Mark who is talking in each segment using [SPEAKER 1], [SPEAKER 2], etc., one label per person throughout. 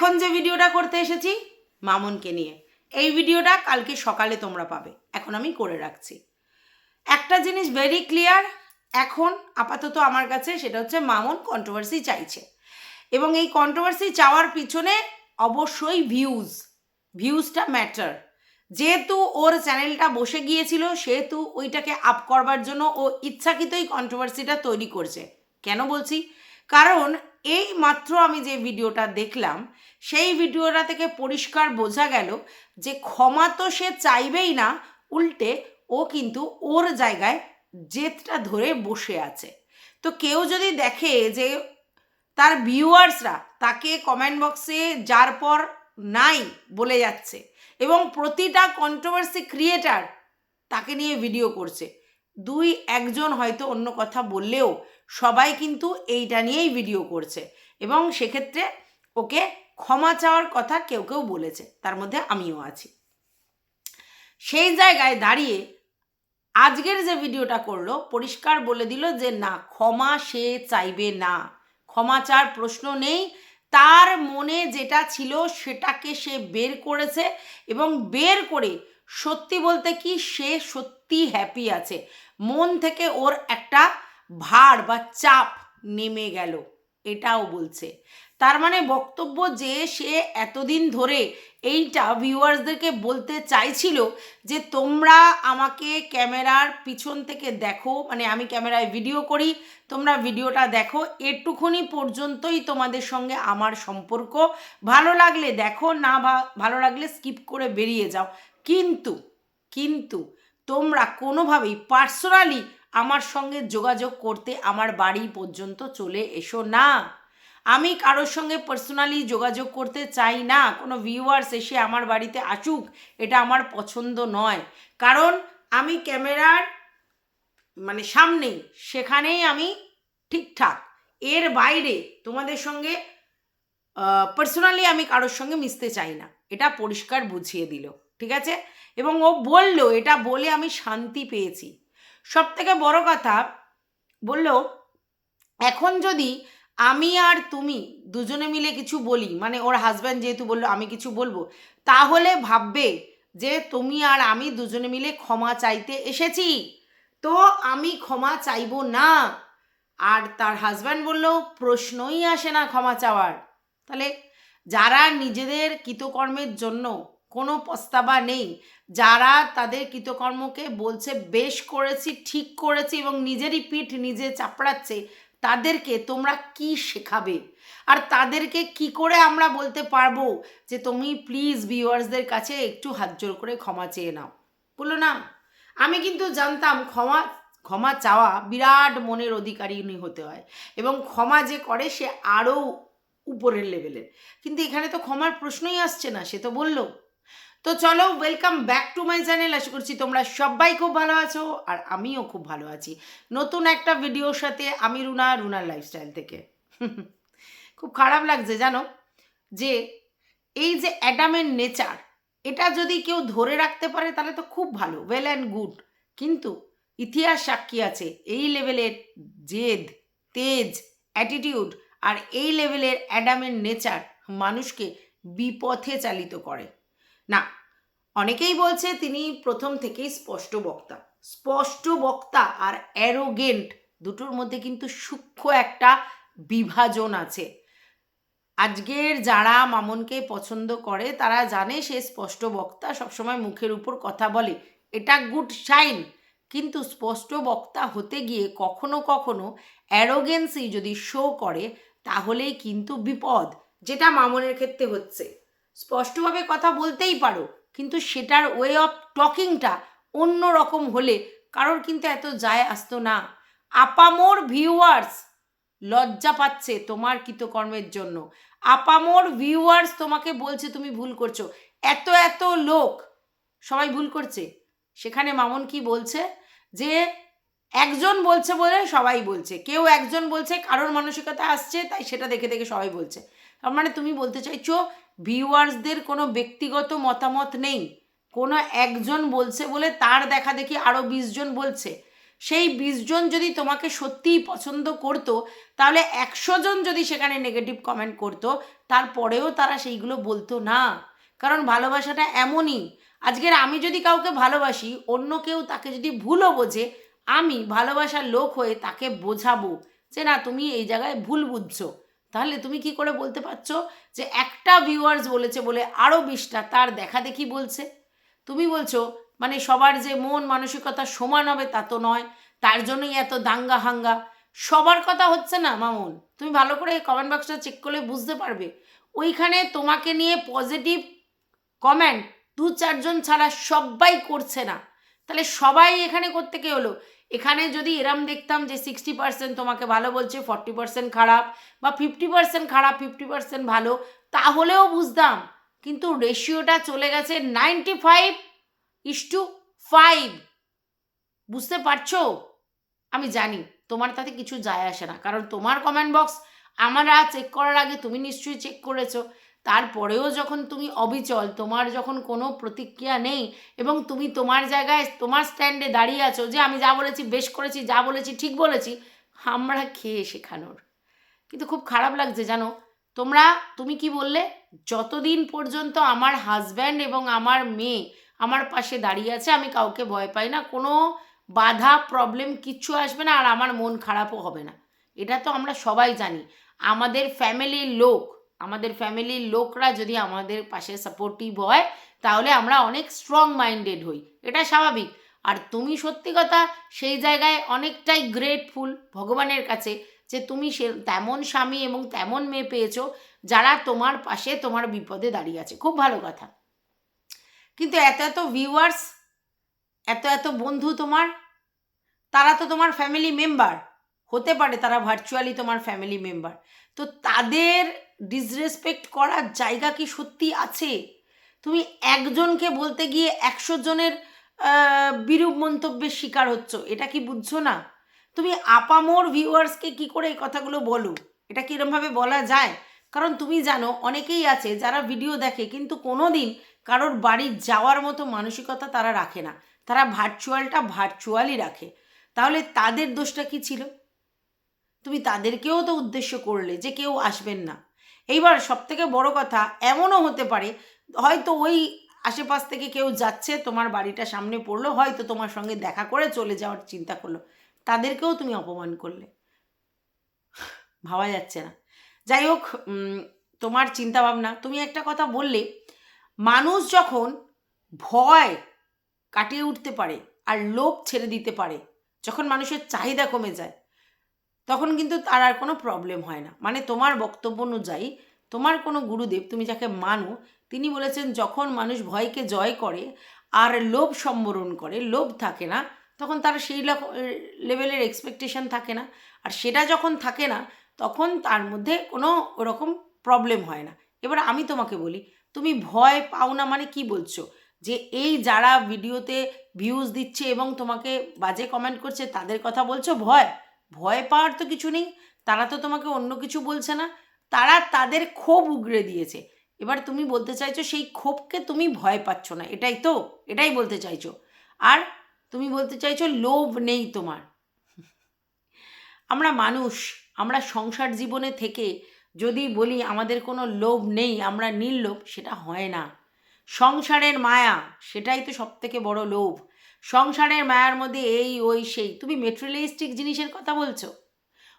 [SPEAKER 1] এখন যে ভিডিওটা করতে এসেছি, মামনকে নিয়ে। এই ভিডিওটা কালকে সকালে তোমরা পাবে। এখন আমি করে রাখছি। একটা জিনিস ভেরি ক্লিয়ার এখন আপাতত আমার কাছে সেটা হচ্ছে মামন কন্ট্রোভার্সি চাইছে। এবং এই কন্ট্রোভার্সি চাওয়ার পিছনে অবশ্যই ভিউজ ভিউজটা ম্যাটার যেহেতু ওর চ্যানেলটা বসে গিয়েছিল, সেহেতু ওইটাকে আপ করবার জন্য ও ইচ্ছাকৃতই কন্ট্রোভার্সিটা তৈরি করছে। কেন বলছি? কারণ এই মাত্র আমি যে ভিডিওটা দেখলাম সেই ভিডিওটা থেকে পরিষ্কার বোঝা গেল যে ক্ষমা তো সে চাইবেই না, উল্টে ও কিন্তু ওর জায়গায় জেদটা ধরে বসে আছে। তো কেউ যদি দেখে যে তার ভিউয়ার্সরা তাকে কমেন্ট বক্সে যার পর নাই বলে যাচ্ছে এবং প্রতিটা কন্ট্রোভার্সি ক্রিয়েটার তাকে নিয়ে ভিডিও করছে, দুই একজন হয়তো অন্য কথা বললেও সবাই কিন্তু এইটা নিয়েই ভিডিও করছে এবং সেক্ষেত্রে ওকে ক্ষমা চাওয়ার কথা কেউ কেউ বলেছে, তার মধ্যে আমিও আছি। সেই জায়গায় দাঁড়িয়ে আজকের যে ভিডিওটা করল, পরিষ্কার বলে দিল যে না, ক্ষমা সে চাইবে না। ক্ষমা চার প্রশ্ন নেই, তার মনে যেটা ছিল সেটাকে সে বের করেছে এবং বের করে সত্যি বলতে কি সে সত্যি হ্যাপি আছে। মন থেকে ওর একটা ভার বা চাপ নেমে গেল, এটাও বলছে। তার মানে বক্তব্য যে সে এতদিন ধরে এইটা ভিউয়ার্সদেরকে বলতে চাইছিল যে তোমরা আমাকে ক্যামেরার পিছন থেকে দেখো মানে আমি ক্যামেরায় ভিডিও করি, তোমরা ভিডিওটা দেখো, এটুকুনি পর্যন্তই তোমাদের সঙ্গে আমার সম্পর্ক। ভালো লাগলে দেখো, না ভালো লাগলে স্কিপ করে বেরিয়ে যাও। কিন্তু কিন্তু তোমরা কোনোভাবেই পার্সোনালি আমার সঙ্গে যোগাযোগ করতে আমার বাড়ি পর্যন্ত চলে এসো না। আমি কারোর সঙ্গে পার্সোনালি যোগাযোগ করতে চাই না। কোনো ভিউয়ার্স এসে আমার বাড়িতে আসুক, এটা আমার পছন্দ নয়। কারণ আমি ক্যামেরার মানে সামনেই, সেখানেই আমি ঠিকঠাক। এর বাইরে তোমাদের সঙ্গে পার্সোনালি আমি কারোর সঙ্গে মিশতে চাই না। এটা পরিষ্কার বুঝিয়ে দিল, ঠিক আছে? এবং ও বলল, এটা বলে আমি শান্তি পেয়েছি। সব থেকে বড় কথা, বলল, এখন যদি আমি আর তুমি দুজনে মিলে কিছু বলি মানে ওর হাজব্যান্ড যেহেতু বলল আমি কিছু বলব, তাহলে ভাববে যে তুমি আর আমি দুজনে মিলে ক্ষমা চাইতে এসেছি। তো আমি ক্ষমা চাইব না। আর তার হাজব্যান্ড বলল, প্রশ্নই আসে না ক্ষমা চাওয়ার। তাহলে যারা নিজেদের কৃতকর্মের জন্য কোনো পস্তাবা নেই, যারা তাদের কৃতকর্মকে বলছে, বেশ করেছি, ঠিক করেছি এবং নিজেরই পিঠ নিজে চাপড়াচ্ছে তাদেরকে তোমরা কি শেখাবে? আর তাদেরকে কি করে আমরা বলতে পারব যে তুমি প্লিজ ভিউয়ার্সদের কাছে একটু হাত জোর করে ক্ষমা চেয়ে নাও? বলল না। আমি কিন্তু জানতাম ক্ষমা ক্ষমা চাওয়া বিরাট মনের অধিকারী হতে হয় এবং ক্ষমা যে করে সে আরও উপরের লেভেলের কিন্তু এখানে তো ক্ষমার প্রশ্নই আসছে না, সে তো বলল। তো চলো welcome back to my channel আশা করছি তোমরা সবাই খুব ভালো আছো, আর আমিও খুব ভালো আছি। নতুন একটা ভিডিওর সাথে আমি রুনা রুনার লাইফস্টাইল থেকে। খুব খারাপ লাগছে, জানো? যে এই যে অ্যাডামের নেচার, এটা যদি কেউ ধরে রাখতে পারে, তাহলে তো খুব ভালো ওয়েল অ্যান্ড গুড কিন্তু ইতিহাস সাক্ষী আছে, এই লেভেলের জেদ, তেজ অ্যাটিটিউড আর এই লেভেলের অ্যাডামের নেচার মানুষকে বিপথে চালিত করে। না, অনেকেই বলছে তিনি প্রথম থেকেই স্পষ্ট বক্তা। স্পষ্ট বক্তা আর অ্যারোগেন্ট দুটোর মধ্যে কিন্তু সূক্ষ্ম একটা বিভাজন আছে। আজকের যারা মামনকে পছন্দ করে, তারা জানে সে স্পষ্ট বক্তা, সবসময় মুখের উপর কথা বলে। এটা গুড সাইন কিন্তু স্পষ্ট বক্তা হতে গিয়ে কখনো কখনো অ্যারোগেন্সি যদি শো করে, তাহলেই কিন্তু বিপদ, যেটা মামনের ক্ষেত্রে হচ্ছে। স্পষ্টভাবে কথা বলতেই পারো, কিন্তু সেটার ওয়ে অফ টকিংটা অন্য রকম হলে কারোর কিন্তু এত যায় আসতো না। আপামোর ভিউয়ার্স লজ্জা পাচ্ছে তোমার কৃতকর্মের জন্য। আপামোর ভিউয়ার্স তোমাকে বলছে তুমি ভুল করছ। এত এত লোক সবাই ভুল করছে। সেখানে মামন কি বলছে? যে একজন বলছে বলে সবাই বলছে। কেউ একজন বলছে কারোর মানসিকতা আসছে, তাই সেটা দেখে দেখে সবাই বলছে। তার মানে তুমি বলতে চাইছো ভিউয়ার্সদের কোনো ব্যক্তিগত মতামত নেই। কোনো একজন বলছে বলে তার দেখা দেখি আরও বিশজন বলছে। সেই বিশ জন যদি তোমাকে সত্যিই পছন্দ করতো, তাহলে একশো জন যদি সেখানে নেগেটিভ কমেন্ট করতো, তারপরেও তারা সেইগুলো বলতো না। কারণ ভালোবাসাটা এমনই। আজকের আমি যদি কাউকে ভালোবাসি, অন্য কেউ তাকে যদি ভুলও বোঝে, আমি ভালোবাসার লোক হয়ে তাকে বোঝাবো যে, না, তুমি এই জায়গায় ভুল বুঝছ। তাহলে তুমি কি করে বলতে পারছ যে একটা ভিউয়ার্স বলেছে বলে আরও বিশটা তার দেখা দেখি বলছে? তুমি বলছো মানে সবার যে মন মানসিকতা সমান হবে তা তো নয়, তার জন্যই এত দাঙ্গা হাঙ্গা। সবার কথা হচ্ছে না, মামুন। তুমি ভালো করে কমেন্ট বক্সটা চেক করলে বুঝতে পারবে। ওইখানে তোমাকে নিয়ে পজিটিভ কমেন্ট দু চারজন ছাড়া সবাই করছে না। তাহলে সবাই এখানে করতে কে হলো? এখানে যদি এরম দেখতাম যে সিক্সটি পার্সেন্ট তোমাকে ভালো বলছে ফর্টি পার্সেন্ট খারাপ বা ফিফটি পার্সেন্ট খারাপ ফিফটি পার্সেন্ট ভালো, তাহলেও বুঝতাম। কিন্তু রেশিওটা চলে গেছে ninety five is to five বুঝতে পারছ? আমি জানি, তোমার তাতে কিছু যায় আসে না। কারণ তোমার কমেন্ট বক্স আমরা চেক করার আগে তুমি নিশ্চয়ই চেক করেছ। তারপরেও যখন তুমি অবিচল, তোমার যখন কোনো প্রতিক্রিয়া নেই এবং তুমি তোমার জায়গায়, তোমার স্ট্যান্ডে দাঁড়িয়ে আছো যে আমি যা বলেছি, বেশ করেছি, যা বলেছি, ঠিক বলেছি, আমরা খেয়ে শেখানোর। কিন্তু খুব খারাপ লাগছে জানো? তোমরা, তুমি কি বললে? যতদিন পর্যন্ত আমার হাজব্যান্ড এবং আমার মেয়ে আমার পাশে দাঁড়িয়ে আছে, আমি কাউকে ভয় পাই না, কোনো বাধা প্রবলেম কিচ্ছু আসবে না, আর আমার মন খারাপও হবে না। এটা তো আমরা সবাই জানি। আমাদের ফ্যামিলির লোক আমাদের ফ্যামিলির লোকরা যদি আমাদের পাশে সাপোর্টিভ হয়, তাহলে আমরা অনেক স্ট্রং মাইন্ডেড হই। এটা স্বাভাবিক। আর তুমি সত্যি কথা সেই জায়গায় অনেকটাই গ্রেটফুল ভগবানের কাছে যে তুমি সে তেমন স্বামী এবং তেমন মেয়ে পেয়েছ, যারা তোমার পাশে তোমার বিপদে দাঁড়িয়ে আছে। খুব ভালো কথা। কিন্তু এত এত ভিউয়ার্স এত এত বন্ধু তোমার, তারা তো তোমার ফ্যামিলি মেম্বার হতে পারে তারা ভার্চুয়ালি তোমার ফ্যামিলি মেম্বার তো তাদের ডিসরেসপেক্ট করার জায়গা কি সত্যি আছে? তুমি একজনকে বলতে গিয়ে একশো জনের বিরূপ মন্তব্যের শিকার হচ্ছ, এটা কি বুঝছ না? তুমি আপামোর ভিউয়ার্সকে কি করে এই কথাগুলো বলো? এটা কি বলা যায়? কারণ তুমি জানো, অনেকেই আছে যারা ভিডিও দেখে, কিন্তু কোনো দিন কারোর বাড়ি যাওয়ার মতো মানসিকতা তারা রাখে না। তারা ভার্চুয়ালটা ভার্চুয়ালই রাখে। তাহলে তাদের দোষটা কি ছিল? তুমি তাদেরকেও তো উদ্দেশ্য করলে যে কেউ আসবেন না। এইবার সব থেকে বড় কথা, এমনও হতে পারে, হয়তো ওই আশেপাশ থেকে কেউ যাচ্ছে, তোমার বাড়িটা সামনে পড়ল, হয়তো তোমার সঙ্গে দেখা করে চলে যাওয়ার চিন্তা করল। তাদেরকেও তুমি অপমান করলে। ভাবা যাচ্ছে না। যাই হোক তোমার চিন্তা ভাবনা তুমি একটা কথা বললে, মানুষ যখন ভয় কাটিয়ে উঠতে পারে আর লোভ ছেড়ে দিতে পারে, যখন মানুষের চাহিদা কমে যায় তখন কিন্তু তার আর কোনো প্রবলেম হয় না। মানে তোমার বক্তব্য অনুযায়ী তোমার কোনো গুরুদেব, তুমি যাকে মানো, তিনি বলেছেন যখন মানুষ ভয়কে জয় করে আর লোভ সম্বরণ করে, লোভ থাকে না, তখন তার সেই লেভেলের এক্সপেকটেশন থাকে না। আর সেটা যখন থাকে না, তখন তার মধ্যে কোনো ওরকম প্রবলেম হয় না। এবার আমি তোমাকে বলি, তুমি ভয় পাও না মানে কি বলছো? যে এই যারা ভিডিওতে ভিউজ দিচ্ছে এবং তোমাকে বাজে কমেন্ট করছে, তাদের কথা বলছো ভয়? ভয় পাওয়ার তো কিছু নেই, তারা তো তোমাকে অন্য কিছু বলছে না, তারা তাদের ক্ষোভ উগড়ে দিয়েছে। এবার তুমি বলতে চাইছো সেই ক্ষোভকে তুমি ভয় পাচ্ছ না, এটাই তো, এটাই বলতে চাইছো। আর তুমি বলতে চাইছো লোভ নেই তোমার। আমরা মানুষ, আমরা সংসার জীবনে থেকে যদি বলি আমাদের কোনো লোভ নেই, আমরা নির্লোভ, সেটা হয় না। সংসারের মায়া, সেটাই তো সব থেকে বড় লোভ। সংসারের মায়ার মধ্যে এই, ওই, সেই। তুমি মেটেরিয়ালিস্টিক জিনিসের কথা বলছো?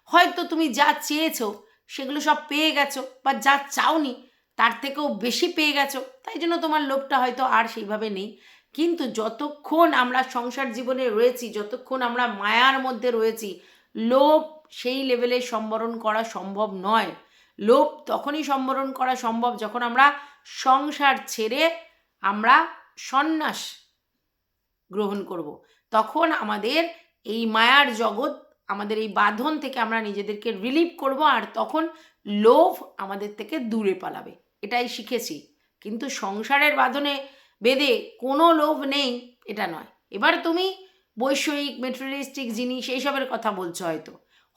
[SPEAKER 1] হয়তো তুমি যা চেয়েছো, সেগুলো সব পেয়ে গেছো বা যা চাওনি, তার থেকেও বেশি পেয়ে গেছো। তাই জন্য তোমার লোভটা হয়তো আর সেইভাবে নেই। কিন্তু যতক্ষণ আমরা সংসার জীবনে রয়েছি, যতক্ষণ আমরা মায়ার মধ্যে রয়েছি, লোভ সেই লেভেলে সম্বরণ করা সম্ভব নয়। লোভ তখনই সম্বরণ করা সম্ভব যখন আমরা সংসার ছেড়ে আমরা সন্ন্যাস। গ্রহণ করব। তখন আমাদের এই মায়ার জগৎ, আমাদের এই বাঁধন থেকে আমরা নিজেদেরকে রিলিভ করব আর তখন লোভ আমাদের থেকে দূরে পালাবে। এটাই শিখেছি। কিন্তু সংসারের বাঁধনে বেঁধে কোনো লোভ নেই, এটা নয়। এবার তুমি বৈষয়িক মেটেরিয়ালিস্টিক জিনিস এইসবের কথা বলছো হয়তো।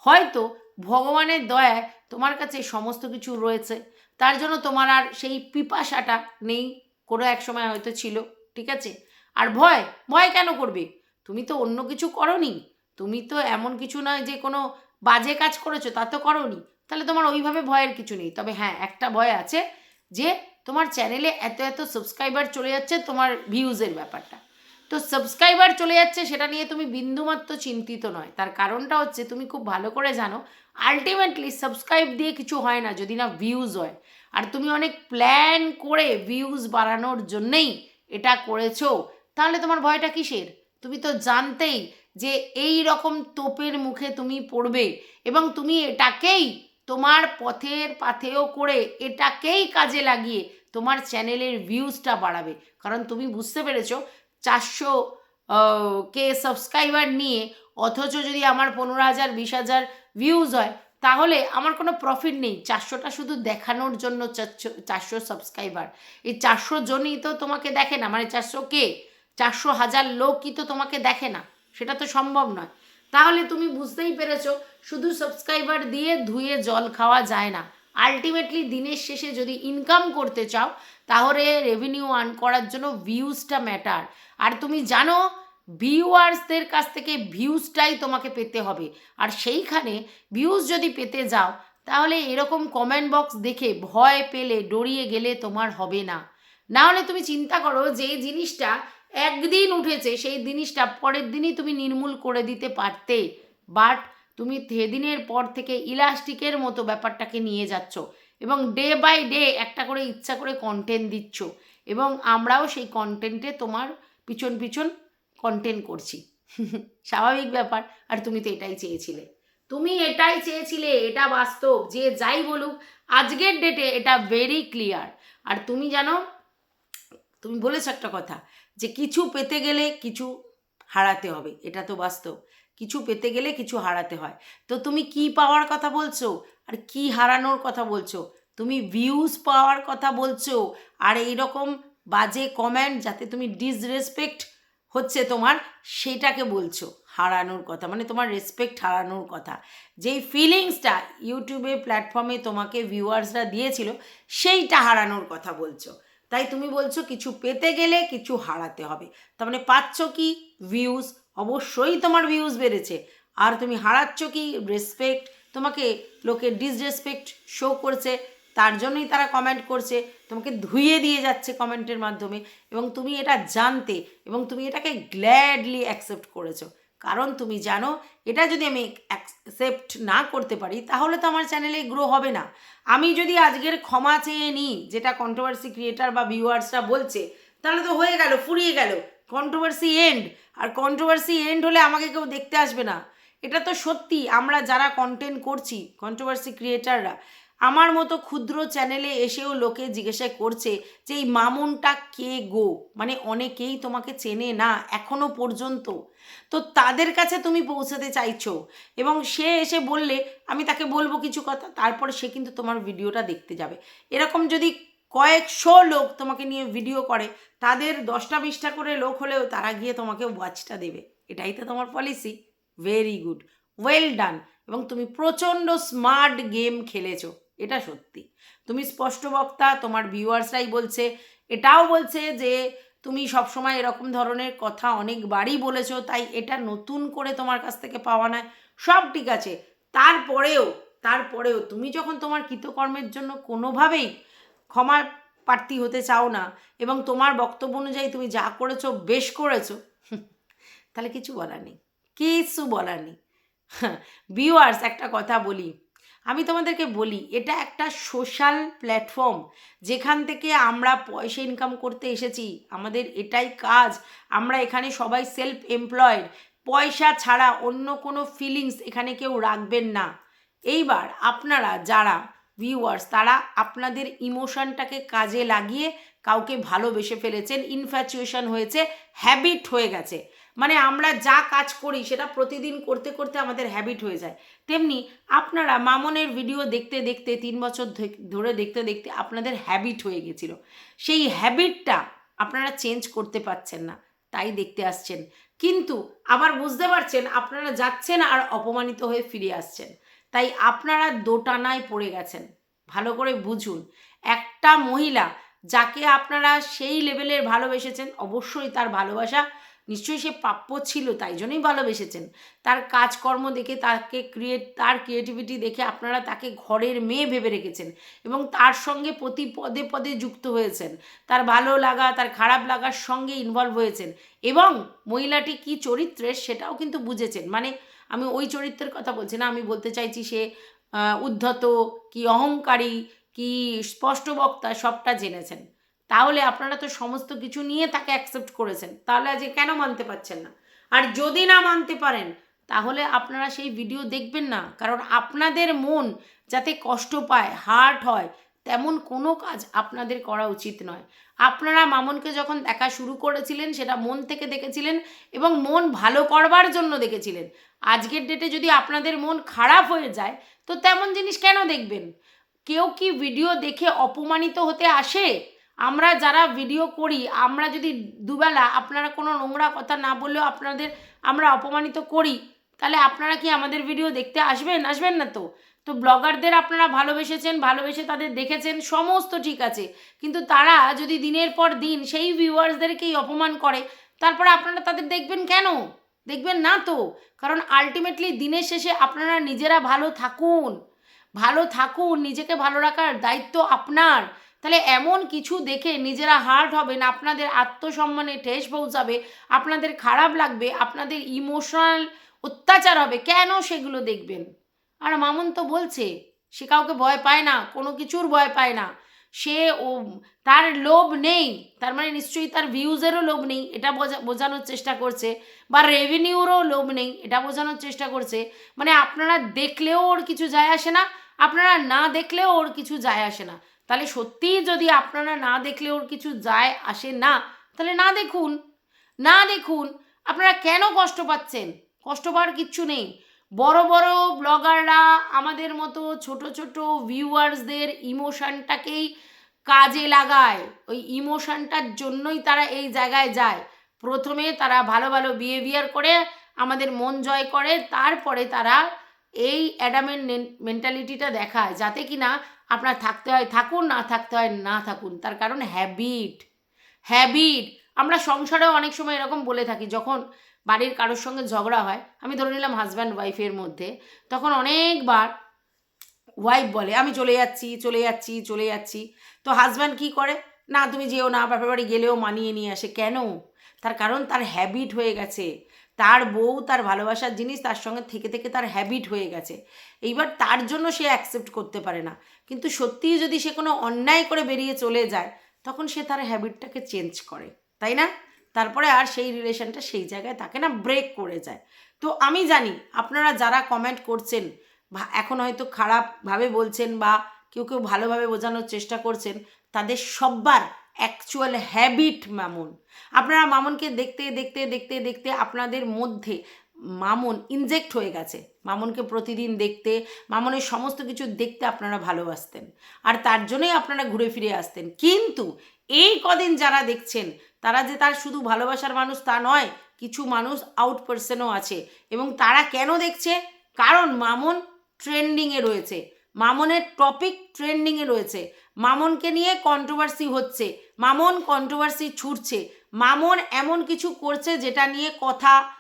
[SPEAKER 1] হয়তো ভগবানের দয়ায় তোমার কাছে সমস্ত কিছু রয়েছে। তার জন্য তোমার আর সেই পিপাসাটা নেই। কোনো এক সময় হয়তো ছিল, ঠিক আছে? আর ভয় ভয় কেন করবে? তুমি তো অন্য কিছু করনি। তুমি তো এমন কিছু নয় যে কোনো বাজে কাজ করেছ, তা তো করনি। তাহলে তোমার ওইভাবে ভয়ের কিছু নেই। তবে হ্যাঁ একটা ভয় আছে যে তোমার চ্যানেলে এত এত সাবস্ক্রাইবার চলে যাচ্ছে তোমার ভিউজের ব্যাপারটা। তো সাবস্ক্রাইবার চলে যাচ্ছে সেটা নিয়ে তুমি বিন্দুমাত্র চিন্তিত নয়। তার কারণটা হচ্ছে তুমি খুব ভালো করে জানো আলটিমেটলি সাবস্ক্রাইব দিয়ে কিছু হয় না যদি না ভিউজ হয়। আর তুমি অনেক প্ল্যান করে ভিউজ বাড়ানোর জন্যেই এটা করেছ। তাহলে তোমার ভয়টা কিসের? তুমি তো জানতেই যে এই রকম তোপের মুখে তুমি পড়বে এবং তুমি এটাকেই তোমার পথের পাথেও করে এটাকেই কাজে লাগিয়ে তোমার চ্যানেলের ভিউজটা বাড়াবে। কারণ তুমি বুঝতে পেরেছ, চারশো কে সাবস্ক্রাইবার নিয়ে অথচ যদি আমার পনেরো হাজার, বিশ হাজার ভিউজ হয়, তাহলে আমার কোনো প্রফিট নেই। চারশোটা শুধু দেখানোর জন্য চারশো চারশো সাবস্ক্রাইবার। এই চারশো জনই তো তোমাকে দেখে না মানে চারশো কে? চারশো হাজার লোকই তো তোমাকে দেখে না, সেটা তো সম্ভব নয়। তাহলে তুমি বুঝতেই পেরেছ, শুধু সাবস্ক্রাইবার দিয়ে ধুয়ে জল খাওয়া যায় না। আলটিমেটলি দিনের শেষে যদি ইনকাম করতে চাও, তাহলে রেভিনিউ আর্ন করার জন্য ভিউজটা ম্যাটার আর তুমি জানো ভিউয়ার্সদের কাছ থেকে ভিউজটাই তোমাকে পেতে হবে। আর সেইখানে ভিউজ যদি পেতে যাও, তাহলে এরকম কমেন্ট বক্স দেখে ভয় পেলে, ডরিয়ে গেলে তোমার হবে না। না হলে তুমি চিন্তা করো যে জিনিসটা একদিন উঠেছে, সেই জিনিসটা পরের দিনই তুমি নির্মূল করে দিতে পারতে। বাট তুমি সেদিনের পর থেকে ইলাস্টিকের মতো ব্যাপারটাকে নিয়ে যাচ্ছ এবং ডে বাই ডে একটা করে ইচ্ছা করে কন্টেন্ট দিচ্ছ এবং আমরাও সেই কন্টেন্টে তোমার পিছন পিছন কন্টেন্ট করছি। স্বাভাবিক ব্যাপার, আর তুমি তো এটাই চেয়েছিলে। তুমি এটাই চেয়েছিলে, এটা বাস্তব, যে যাই বলুক, আজকের ডেটে এটা ভেরি ক্লিয়ার আর তুমি জানো, তুমি বলেছ একটা কথা যে কিছু পেতে গেলে কিছু হারাতে হবে, এটা তো বাস্তব। কিছু পেতে গেলে কিছু হারাতে হয়। তো তুমি কি পাওয়ার কথা বলছো? আর কি হারানোর কথা বলছো? তুমি ভিউজ পাওয়ার কথা বলছো? আর এই রকম বাজে কমেন্ট যাতে তুমি ডিসরেসপেক্ট হচ্ছে তোমার, সেটাকে বলছো। হারানোর কথা মানে তোমার রেসপেক্ট হারানোর কথা। যেই ফিলিংসটা ইউটিউবে প্ল্যাটফর্মে তোমাকে ভিউয়ার্সরা দিয়েছিল, সেইটা হারানোর কথা বলছো। তাই তুমি বলছো কিছু পেতে গেলে কিছু হারাতে হবে। তার মানে পাচ্ছ কি? ভিউজ অবশ্যই তোমার ভিউজ বেড়েছে। আর তুমি হারাচ্ছ কি? রেসপেক্ট তোমাকে লোকে ডিসরেসপেক্ট শো করছে। তার জন্যই তারা কমেন্ট করছে। তোমাকে ধুয়ে দিয়ে যাচ্ছে কমেন্টের মাধ্যমে। এবং তুমি এটা জানতে এবং তুমি এটাকে গ্ল্যাডলি অ্যাকসেপ্ট করেছ। কারণ তুমি জানো, এটা যদি আমি অ্যাকসেপ্ট না করতে পারি, তাহলে তো আমার চ্যানেলে গ্রো হবে না। আমি যদি আজকের ক্ষমা চেয়ে নিই, যেটা কন্ট্রোভার্সি ক্রিয়েটার বা ভিউয়ার্সরা বলছে, তাহলে তো হয়ে গেল, ফুরিয়ে গেল। কন্ট্রোভার্সি এন্ড আর কন্ট্রোভার্সি এন্ড হলে আমাকে কেউ দেখতে আসবে না। এটা তো সত্যি, আমরা যারা কন্টেন্ট করছি কন্ট্রোভার্সি ক্রিয়েটাররা আমার মতো ক্ষুদ্র চ্যানেলে এসেও লোকে জিজ্ঞাসা করছে যে এই মামুনটা কে গো? মানে অনেকেই তোমাকে চেনে না, এখনও পর্যন্ত। তো তাদের কাছে তুমি পৌঁছাতে চাইছো। এবং সে এসে বললে, আমি তাকে বলব কিছু কথা, তারপরে সে কিন্তু তোমার ভিডিওটা দেখতে যাবে। এরকম যদি কয়েকশো লোক তোমাকে নিয়ে ভিডিও করে, তাদের দশটা বিশটা করে লোক হলেও তারা গিয়ে তোমাকে ওয়াচটা দেবে। এটাই তো তোমার policy very good well done এবং তুমি প্রচণ্ড স্মার্ট গেম খেলেছো। এটা সত্যি। তুমি স্পষ্ট বক্তা, তোমার ভিউয়ার্সরাই বলছে, এটাও বলছে যে তুমি সবসময় এরকম ধরনের কথা অনেকবারই বলেছ, তাই এটা নতুন করে তোমার কাছ থেকে পাওয়া নয়। সব ঠিক আছে। তারপরেও তারপরেও তুমি যখন তোমার কৃতকর্মের জন্য কোনোভাবেই ক্ষমা প্রার্থী হতে চাও না এবং তোমার বক্তব্য অনুযায়ী তুমি যা করেছ, বেশ করেছ তাহলে কিছু বলার নেই। কিছু বলার নেই। ভিউয়ার্স, একটা কথা বলি। আমি তোমাদেরকে বলি, এটা একটা সোশ্যাল প্ল্যাটফর্ম যেখান থেকে আমরা পয়সা ইনকাম করতে এসেছি, আমাদের এটাই কাজ। আমরা এখানে সবাই সেলফ এমপ্লয়েড পয়সা ছাড়া অন্য কোনো ফিলিংস এখানে কেউ রাখবেন না। এইবার আপনারা যারা ভিউয়ার্স তারা আপনাদের ইমোশনটাকে কাজে লাগিয়ে কাউকে ভালোবেসে ফেলেছেন ইনফ্যাচুয়েশন হয়েছে হ্যাবিট হয়ে গেছে। মানে আমরা যা কাজ করি সেটা প্রতিদিন করতে করতে আমাদের হ্যাবিট হয়ে যায়। তেমনি আপনারা মামনের ভিডিও দেখতে দেখতে তিন বছর ধরে দেখতে দেখতে আপনাদের হ্যাবিট হয়ে গেছিল। সেই হ্যাবিটটা আপনারা চেঞ্জ করতে পারছেন না, তাই দেখতে আসছেন। কিন্তু আবার বুঝতে পারছেন আপনারা যাচ্ছেন আর অপমানিত হয়ে ফিরে আসছেন। তাই আপনারা দোটানায় পড়ে গেছেন। ভালো করে বুঝুন, একটা মহিলা যাকে আপনারা সেই লেভেলের ভালোবেসেছেন, অবশ্যই তার ভালোবাসা নিশ্চয়ই সে প্রাপ্য ছিল, তাই জন্যই ভালোবেসেছেন। তার কাজকর্ম দেখে তাকে ক্রিয়েট তার ক্রিয়েটিভিটি দেখে আপনারা তাকে ঘরের মেয়ে ভেবে রেখেছেন এবং তার সঙ্গে প্রতি পদে পদে যুক্ত হয়েছেন। তার ভালো লাগা, তার খারাপ লাগার সঙ্গে ইনভলভ হয়েছেন এবং মহিলাটি কি চরিত্রের সেটাও কিন্তু বুঝেছেন। মানে আমি ওই চরিত্রের কথা বলছি না, আমি বলতে চাইছি সে উদ্ধত, কি অহংকারী, কি স্পষ্টবক্তা সবটা জেনেছেন। তাহলে আপনারা তো সমস্ত কিছু নিয়ে তাকে অ্যাকসেপ্ট করেছেন। তাহলে আজকে কেন মানতে পারছেন না? আর যদি না মানতে পারেন, তাহলে আপনারা সেই ভিডিও দেখবেন না। কারণ আপনাদের মন যাতে কষ্ট পায় হার্ট হয়, তেমন কোনো কাজ আপনাদের করা উচিত নয়। আপনারা মামনকে যখন দেখা শুরু করেছিলেন, সেটা মন থেকে দেখেছিলেন এবং মন ভালো করবার জন্য দেখেছিলেন। আজকের ডেটে যদি আপনাদের মন খারাপ হয়ে যায়, তো তেমন জিনিস কেন দেখবেন? কেউ কি ভিডিও দেখে অপমানিত হতে আসে? আমরা যারা ভিডিও করি, আমরা যদি দুবেলা আপনারা কোনো নোংরা কথা না বললেও আপনাদের আমরা অপমানিত করি, তাহলে আপনারা কি আমাদের ভিডিও দেখতে আসবেন? আসবেন না তো? তো ব্লগারদের আপনারা ভালোবেসেছেন, ভালোবেসে তাদের দেখেছেন, সমস্ত ঠিক আছে। কিন্তু তারা যদি দিনের পর দিন সেই ভিউয়ার্সদেরকেই অপমান করে, তারপরে আপনারা তাদের দেখবেন কেন? দেখবেন না তো? কারণ আলটিমেটলি দিনের শেষে আপনারা নিজেরা ভালো থাকুন। ভালো থাকুন, নিজেকে ভালো রাখার দায়িত্ব আপনার। তাহলে এমন কিছু দেখে নিজেরা হার্ট হবেন, আপনাদের আত্মসম্মানে ঠেস পৌঁছাবে, আপনাদের খারাপ লাগবে, আপনাদের ইমোশনাল অত্যাচার হবে, কেন সেগুলো দেখবেন? আর মামুন তো বলছে, সে কাউকে ভয় পায় না, কোনো কিছুর ভয় পায় না। সে ও, তার লোভ নেই, তার মানে নিশ্চয়ই তার ভিউজেরও লোভ নেই, এটা বোঝা, বোঝানোর চেষ্টা করছে, বা রেভিনিউরও লোভ নেই, এটা বোঝানোর চেষ্টা করছে। মানে আপনারা দেখলেও ওর কিছু যায় আসে না, আপনারা না দেখলেও ওর কিছু যায় আসে না। তাহলে সত্যিই যদি আপনারা না দেখলে ওর কিছু যায়, আসে না, তাহলে না দেখুন। না দেখুন, আপনারা কেন কষ্ট পাচ্ছেন? কষ্ট পাওয়ার কিচ্ছু নেই। বড় বড় ব্লগাররা আমাদের মতো ছোট ছোট ভিউয়ার্সদের ইমোশনটাকেই কাজে লাগায়। ওই ইমোশনটার জন্যই তারা এই জায়গায় যায়। প্রথমে তারা ভালো ভালো বিহেভিয়ার করে, আমাদের মন জয় করে, তারপরে তারা এই অ্যাডামের মেন্টালিটিটা দেখায়। যাতে কি না আপনার থাকতে হয় থাকুন, না থাকতে হয় না থাকুন। তার কারণ হ্যাবিট হ্যাবিট আমরা সংসারেও অনেক সময় এরকম বলে থাকি, যখন বাড়ির কারোর সঙ্গে ঝগড়া হয়, আমি ধরে নিলাম হাজব্যান্ড ওয়াইফের মধ্যে, তখন অনেকবার ওয়াইফ বলে, আমি চলে যাচ্ছি চলে যাচ্ছি চলে যাচ্ছি। তো হাজব্যান্ড কি করে? না, তুমি যেও না, বাপের বাড়ি গেলেও মানিয়ে নিয়ে আসে। কেন? তার কারণ তার হ্যাবিট হয়ে গেছে। তার বউ তার ভালোবাসার জিনিস তার সঙ্গে থেকে থেকে তার হ্যাবিট হয়ে গেছে। এইবার তার জন্য সে অ্যাকসেপ্ট করতে পারে না। কিন্তু সত্যিই যদি সে কোনো অন্যায় করে বেরিয়ে চলে যায়, তখন সে তার হ্যাবিটটাকে চেঞ্জ করে, তাই না? তারপরে আর সেই রিলেশনটা সেই জায়গায় তাকে না ব্রেক করে যায়। তো আমি জানি আপনারা যারা কমেন্ট করছেন এখন হয়তো খারাপভাবে বলছেন বা কেউ কেউ ভালোভাবে বোঝানোর চেষ্টা করছেন, তাদের সব্বার অ্যাকচুয়াল হ্যাবিট মামুন। আপনারা মামুনকে দেখতে দেখতে দেখতে দেখতে আপনাদের মধ্যে মামুন ইনজেক্ট হয়ে গেছে। মামুনকে প্রতিদিন দেখতে, মামনের সমস্ত কিছু দেখতে আপনারা ভালোবাসতেন। আর তার জন্যই আপনারা ঘুরে ফিরে আসতেন। কিন্তু এই কদিন যারা দেখছেন, তারা যে তার শুধু ভালোবাসার মানুষ তা নয়, কিছু মানুষ আউট পার্সনও আছে। এবং তারা কেন দেখছে? কারণ মামুন ট্রেন্ডিংয়ে রয়েছে। মামনের টপিক ট্রেন্ডিংয়ে রয়েছে। মামনকে নিয়ে কন্ট্রোভার্সি হচ্ছে। মামন কন্ট্রোভার্সি ছুটছে। মামন এমন কিছু করছে যেটা নিয়ে কথা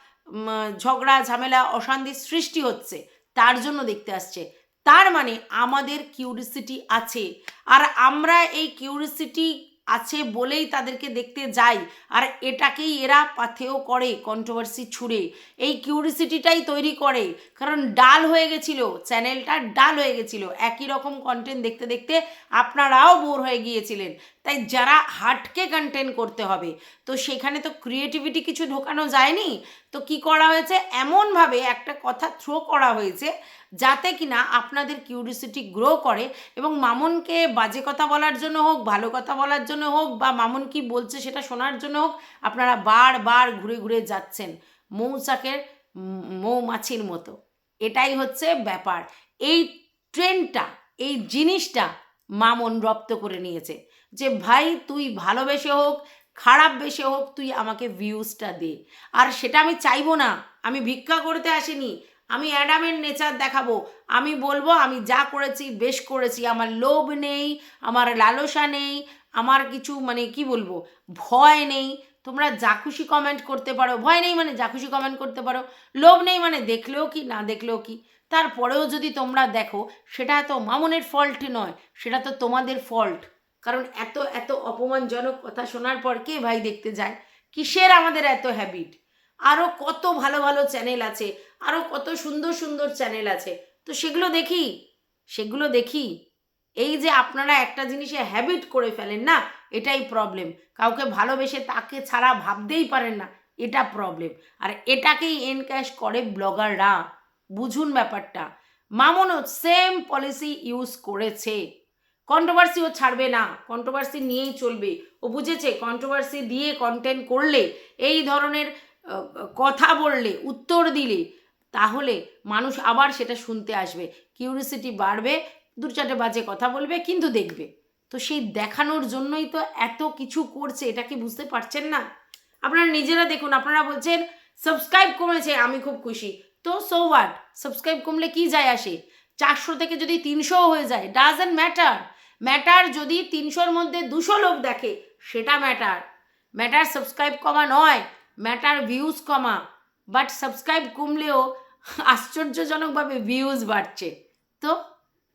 [SPEAKER 1] ঝগড়া, ঝামেলা, অশান্তির সৃষ্টি হচ্ছে, তার জন্য দেখতে আসছে। তার মানে আমাদের কিউরিসিটি আছে। আর আমরা এই কিউরিসিটি আছে বলেই তাদেরকে দেখতে যাই। আর এটাকেই এরা পাথেও করে কন্ট্রোভার্সি ছুড়ে। এই কিউরিসিটিটাই তৈরি করে। কারণ ডাল হয়ে গেছিল চ্যানেলটা ডাল হয়ে গেছিল। একই রকম কন্টেন্ট দেখতে দেখতে আপনারাও বোর হয়ে গিয়েছিলেন। তাই যারা হাটকে কন্টেন্ট করতে হবে, তো সেখানে তো ক্রিয়েটিভিটি কিছু ঢোকানো যায়নি, তো কি করা হয়েছে? এমনভাবে একটা কথা থ্রো করা হয়েছে যাতে কিনা আপনাদের কিউরিসিটি গ্রো করে এবং মামুনকে বাজে কথা বলার জন্য হোক, ভালো কথা বলার জন্য হোক বা মামুন কি বলছে সেটা শোনার জন্য হোক, আপনারা বারবার ঘুরে ঘুরে যাচ্ছেন মৌচাকের মৌমাছির মতো। এটাই হচ্ছে ব্যাপার। এই ট্রেনটা এই জিনিসটা মামন রপ্ত করে নিয়েছে। যে, ভাই, তুই ভালোবেসে হোক খারাপ বেসে হোক, তুই আমাকে ভিউজটা দে। আর সেটা আমি চাইব না। আমি ভিক্ষা করতে আসিনি। আমি অ্যাডামের নেচার দেখাবো। আমি বলব, আমি যা করেছি, বেশ করেছি। আমার লোভ নেই, আমার লালসা নেই, আমার কিছু মানে কি বলব, ভয় নেই। তোমরা যা খুশি কমেন্ট করতে পারো। ভয় নেই মানে যা খুশি কমেন্ট করতে পারো। লোভ নেই মানে দেখলেও কি, না দেখলেও কি? তারপরেও যদি তোমরা দেখো, সেটা তো মামনের ফল্ট নয়, সেটা তো তোমাদের ফল্ট কারণ এত এত অপমানজনক কথা শোনার পর কে ভাই দেখতে যায়? কিসের আমাদের এত হ্যাবিট আরও কত ভালো ভালো চ্যানেল আছে আরও কত সুন্দর সুন্দর চ্যানেল আছে। তো সেগুলো দেখি সেগুলো দেখি। এই যে আপনারা একটা জিনিসে হ্যাবিট করে ফেলেন না, এটাই প্রবলেম কাউকে ভালোবেসে তাকে ছাড়া ভাবতেই পারেন না, এটা প্রবলেম আর এটাকেই এনক্যাশ করে ব্লগাররা বুঝুন ব্যাপারটা। মামনও সেম পলিসি ইউজ করেছে। কন্ট্রোভার্সি ও ছাড়বে না। কন্ট্রোভার্সি নিয়েই চলবে। ও বুঝেছে কন্ট্রোভার্সি দিয়ে কন্টেন্ট করলে, এই ধরনের কথা বললে, উত্তর দিলে, তাহলে মানুষ আবার সেটা শুনতে আসবে। কিউরিসিটি বাড়বে, দু চারটে বাজে কথা বলবে, কিন্তু দেখবে। তো সেই দেখানোর জন্যই তো এত কিছু করছে, এটা কি বুঝতে পারছেন না? আপনারা নিজেরা দেখুন, আপনারা বলছেন সাবস্ক্রাইব কমেছে, আমি খুব খুশি। তো সো হোয়াট সাবস্ক্রাইব কমলে কি যায় আসে? চারশো থেকে যদি তিনশো হয়ে যায় ডাজেন্ট ম্যাটার ম্যাটার যদি তিনশোর মধ্যে দুশো লোক দেখে, সেটা ম্যাটার ম্যাটার সাবস্ক্রাইব কমা নয় ম্যাটার ভিউজ কমা। বাট সাবস্ক্রাইব কমলেও আশ্চর্যজনকভাবে ভিউজ বাড়ছে। তো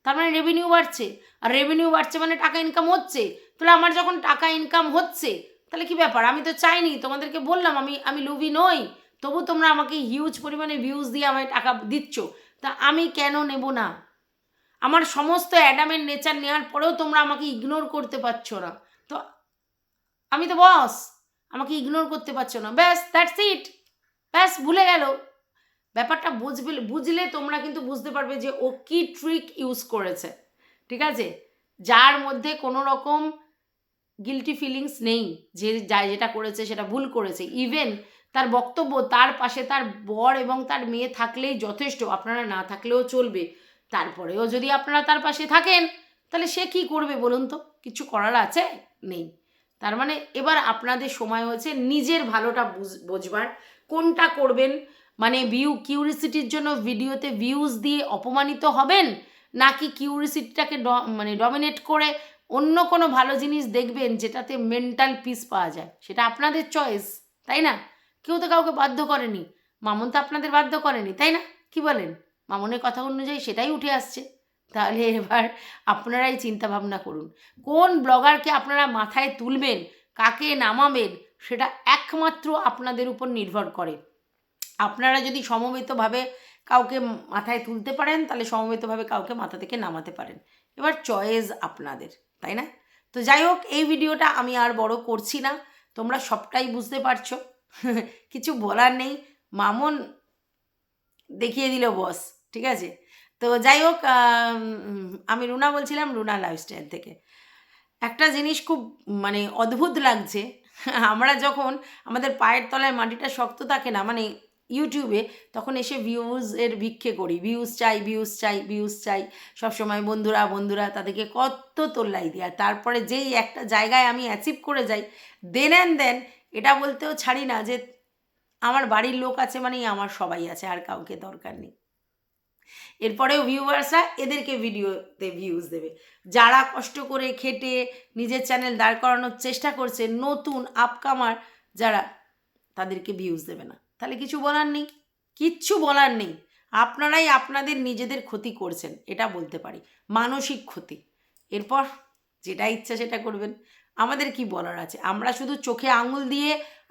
[SPEAKER 1] তার মানে রেভিনিউ বাড়ছে। আর রেভিনিউ বাড়ছে মানে টাকা ইনকাম হচ্ছে। তাহলে আমার যখন টাকা ইনকাম হচ্ছে, তাহলে কি ব্যাপার? আমি তো চাইনি, তোমাদেরকে বললাম, আমি আমি লুবি নই। তবু তোমরা আমাকে হিউজ পরিমাণে ভিউজ দিয়ে আমায় টাকা দিচ্ছ। তা আমি কেন নেব না? আমার সমস্ত অ্যাডামের নেচার নেওয়ার পরেও তোমরা আমাকে ইগনোর করতে পারছ না। তো আমি তো বস আমাকে ইগনোর করতে পারছ না। ব্যাস দ্যাটস ইট ব্যাস, ভুলে গেল। ব্যাপারটা বুঝবে, বুঝলে তোমরা কিন্তু বুঝতে পারবে যে ও কি ট্রিক ইউজ করেছে। ঠিক আছে? যার মধ্যে কোনো রকম গিলটি ফিলিংস নেই। যে যা যেটা করেছে সেটা ভুল করেছে। ইভেন তার বক্তব্য, তার পাশে তার বর এবং তার মেয়ে থাকলেই যথেষ্ট। আপনারা না থাকলেও চলবে। তারপরেও যদি আপনারা তার পাশে থাকেন, তাহলে সে কি করবে বলুন তো? কিছু করার আছে? নেই। তার মানে এবার আপনাদের সময় হয়েছে নিজের ভালোটা বুঝ- বুঝবার। কোনটা করবেন? মানে ভিউ কিউরিসিটির জন্য ভিডিওতে ভিউজ দিয়ে অপমানিত হবেন? নাকি কিউরিসিটিটাকে ড- মানে ডমিনেট করে অন্য কোনো ভালো জিনিস দেখবেন যেটাতে মেন্টাল পিস পাওয়া যায়? সেটা আপনাদের চয়েস তাই না? কেউ তো কাউকে বাধ্য করেনি। মামুন তো আপনাদের বাধ্য করেনি, তাই না? কি বলেন? মামুনের কথা অনুযায়ী সেটাই উঠে আসছে। তাহলে এবার আপনারাই চিন্তা ভাবনা করুন। কোন ব্লগারকে আপনারা মাথায় তুলবেন, কাকে নামাবেন, সেটা একমাত্র আপনাদের উপর নির্ভর করে। আপনারা যদি সমবেতভাবে কাউকে মাথায় তুলতে পারেন, তাহলে সমবেতভাবে কাউকে মাথা থেকে নামাতে পারেন। এবার চয়েস আপনাদের, তাই না? তো যাই হোক, এই ভিডিওটা আমি আর বড় করছি না। তোমরা সবটাই বুঝতে পারছ। কিছু বলার নেই। মামন দেখিয়ে দিল বস। ঠিক আছে? তো যাই হোক আমি রুনা বলছিলাম, রুনা লাইফস্টাইল থেকে। একটা জিনিস খুব মানে অদ্ভুত লাগছে। আমরা যখন, আমাদের পায়ের তলায় মাটিটা শক্ত থাকে না মানে ইউটিউবে তখন এসে ভিউজ এর ভিক্ষে করি। ভিউজ চাই ভিউজ চাই ভিউজ চাই। সবসময় বন্ধুরা বন্ধুরা তাদেরকে কত তোল্লাই দিই। আর তারপরে যেই একটা জায়গায় আমি অ্যাচিভ করে যাই দেন অ্যান্ড দেন এটা বলতেও ছাড়ি না যে, আমার বাড়ির লোক আছে মানেই আমার সবাই আছে, আর কাউকে দরকার নেই। এরপরেও ভিউয়ার্সরা এদেরকে ভিডিওতে ভিউজ দেবে। যারা কষ্ট করে খেটে নিজের চ্যানেল দাঁড় করানোর চেষ্টা করছে, নতুন আপকামার যারা, তাদেরকে ভিউজ দেবে না। তাহলে কিছু বলার নেই? কিচ্ছু বলার নেই। আপনারাই আপনাদের নিজেদের ক্ষতি করছেন, এটা বলতে পারি। মানসিক ক্ষতি। এরপর যেটা ইচ্ছা সেটা করবেন। আমাদের কি বলার আছে? আমরা শুধু চোখে আঙুল দিয়ে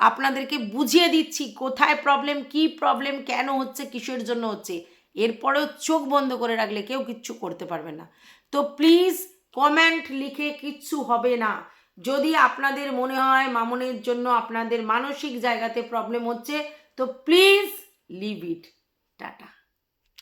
[SPEAKER 1] আপনাদেরকে বুঝিয়ে দিচ্ছি কোথায় প্রবলেম কি প্রবলেম কেন হচ্ছে, কিসের জন্য হচ্ছে। এরপরেও চোখ বন্ধ করে রাখলে কেউ কিচ্ছু করতে পারবে না। তো প্লিজ কমেন্ট লিখে কিচ্ছু হবে না। যদি আপনাদের মনে হয় মামনের জন্য আপনাদের মানসিক জায়গাতে প্রবলেম হচ্ছে, তো প্লিজ লিভ ইট